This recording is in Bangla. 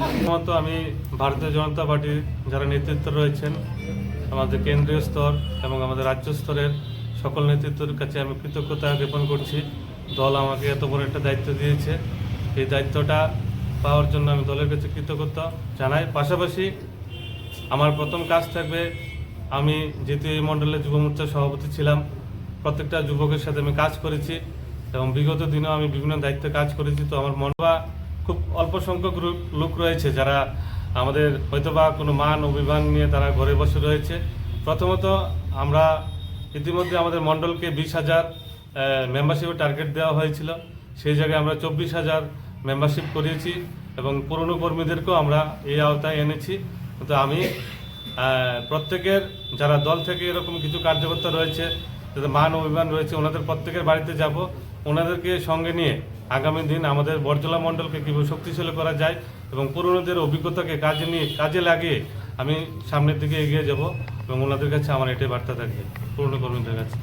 প্রথমত আমি ভারতীয় জনতা পার্টির যারা নেতৃত্ব রয়েছেন, আমাদের কেন্দ্রীয় স্তর এবং আমাদের রাজ্য স্তরের সকল নেতৃত্বের কাছে আমি কৃতজ্ঞতা জ্ঞাপন করছি। দল আমাকে এত বড় একটা দায়িত্ব দিয়েছে। এই দায়িত্বটা পাওয়ার জন্য আমি দলের কাছে কৃতজ্ঞতা জানাই। পাশাপাশি আমার প্রথম কাজ থাকবে, আমি যেহেতু এই মণ্ডলের যুব মোর্চার সভাপতি ছিলাম, প্রত্যেকটা যুবকের সাথে আমি কাজ করেছি। এবং বিগত দিনেও আমি বিভিন্ন দায়িত্বে কাজ করেছি, তো আমার মনে হয় খুব অল্প সংখ্যক লোক রয়েছে যারা আমাদের হয়তোবা কোনো মান, অভিমান নিয়ে তারা ঘরে বসে রয়েছে। প্রথমত আমরা ইতিমধ্যে আমাদের মণ্ডলকে বিশ হাজার মেম্বারশিপের টার্গেট দেওয়া হয়েছিল। সেই জায়গায় আমরা চব্বিশ হাজার মেম্বারশিপ করিয়েছি এবং পুরনো কর্মীদেরকেও আমরা এই আওতায় এনেছি। তো আমি প্রত্যেকের যারা দল থেকে এরকম কিছু কার্যকর্তা রয়েছে, যাদের মান, অভিমান রয়েছে, ওনাদের প্রত্যেকের বাড়িতে যাব। ওনাদেরকে সঙ্গে নিয়ে আগামী দিন আমাদের বরজলা মণ্ডলকে কীভাবে শক্তিশালী করা যায় এবং পুরনোদের অভিজ্ঞতাকে কাজে নিয়ে, কাজে লাগিয়ে আমি সামনের দিকে এগিয়ে যাব এবং ওনাদের কাছে আমার এটাই বার্তা থাকবে, পুরনো কর্মীদের কাছে।